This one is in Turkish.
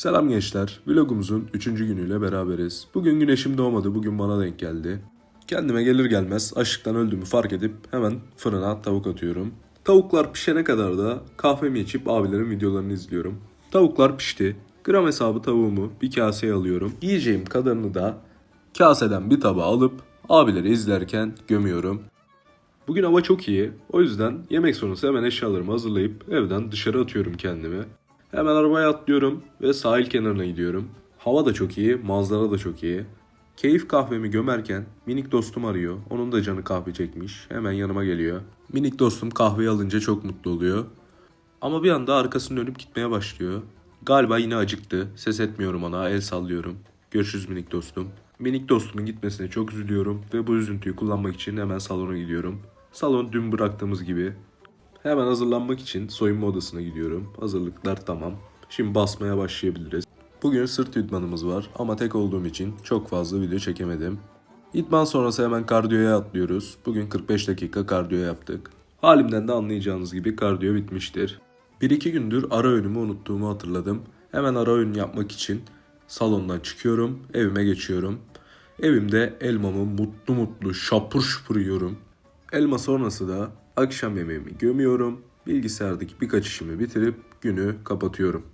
Selam gençler. Vlogumuzun 3. günüyle beraberiz. Bugün güneşim doğmadı. Bugün bana denk geldi. Kendime gelir gelmez açlıktan öldüğümü fark edip hemen fırına tavuk atıyorum. Tavuklar pişene kadar da kahvemi içip abilerin videolarını izliyorum. Tavuklar pişti. Gram hesabı tavuğumu bir kaseye alıyorum. Yiyeceğim kadarını da kaseden bir tabağa alıp abileri izlerken gömüyorum. Bugün hava çok iyi. O yüzden yemek sonrası hemen eşyalarımı hazırlayıp evden dışarı atıyorum kendimi. Hemen arabaya atlıyorum ve sahil kenarına gidiyorum. Hava da çok iyi, manzara da çok iyi. Keyif kahvemi gömerken minik dostum arıyor. Onun da canı kahve çekmiş. Hemen yanıma geliyor. Minik dostum kahveyi alınca çok mutlu oluyor. Ama bir anda arkasını dönüp gitmeye başlıyor. Galiba yine acıktı. Ses etmiyorum ona, el sallıyorum. Görüşürüz minik dostum. Minik dostumun gitmesine çok üzülüyorum ve bu üzüntüyü kullanmak için hemen salona gidiyorum. Salon dün bıraktığımız gibi. Hemen hazırlanmak için soyunma odasına gidiyorum. Hazırlıklar tamam. Şimdi basmaya başlayabiliriz. Bugün sırt idmanımız var ama tek olduğum için çok fazla video çekemedim. İdman sonrası hemen kardiyoya atlıyoruz. Bugün 45 dakika kardiyo yaptık. Halimden de anlayacağınız gibi kardiyo bitmiştir. 1-2 gündür ara öğünümü unuttuğumu hatırladım. Hemen ara öğün yapmak için salondan çıkıyorum, evime geçiyorum. Evimde elmamı mutlu mutlu şapur şupur yiyorum. Elma sonrası da akşam yemeğimi gömüyorum. Bilgisayardaki birkaç işimi bitirip günü kapatıyorum.